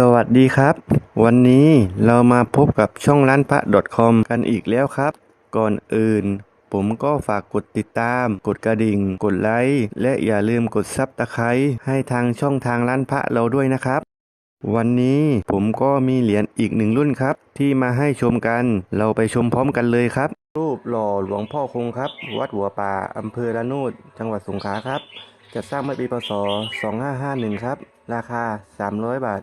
สวัสดีครับ วันนี้เรามาพบกับช่องร้านพระ .com กันอีกแล้วครับ ก่อนอื่น ผมก็ฝากกดติดตาม กดกระดิ่ง กดไลค์และอย่าลืมกดซับตะไคร้ให้ทางช่องทางร้านพระเราด้วยนะครับ วันนี้ผมก็มีเหรียญอีกหนึ่งรุ่นครับ ที่มาให้ชมกัน เราไปชมพร้อมกันเลยครับ รูปหล่อหลวงพ่อคงครับ วัดหัวป่าอำเภอละโนดจังหวัดสงขลาครับจะสร้างเมื่อปีพศ 2551 ครับ ราคา 300 บาท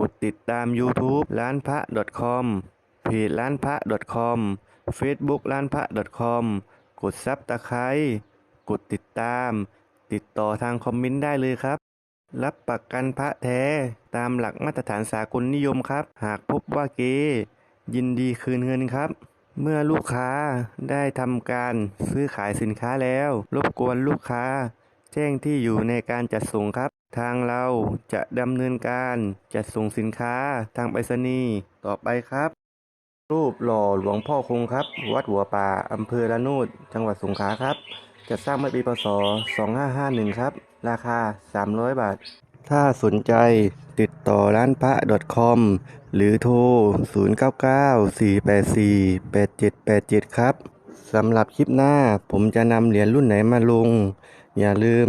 กดติดตาม YouTube ร้านพระ .com เพจร้านพระ .com Facebook ร้านพระ .com กดซับตะไคร้กดติดตาม ติดต่อทางคอมเมนต์ได้เลยครับ รับประกันพระแท้ตามหลักมาตรฐานสากลนิยมครับ หากพบว่าเกยินดีคืนเงินครับ เมื่อลูกค้าได้ทำการซื้อขายสินค้าแล้ว รบกวนลูกค้า แจ้งที่อยู่ในการจัดส่งครับ ทางเราจะดำเนินการจัดส่งสินค้าทางไปรษณีย์ต่อไปครับ รูปหล่อหลวงพ่อคงครับ วัดหัวป่าอำเภอละโนดจังหวัดสงขลาครับจะสร้างเมื่อปีพศ 2551 ครับ ราคา 300 บาท ถ้าสนใจติดต่อร้านพระ .com หรือโทร 0994848787 ครับสำหรับคลิปหน้าผมจะนำเหรียญรุ่นไหนมาลง อย่าลืม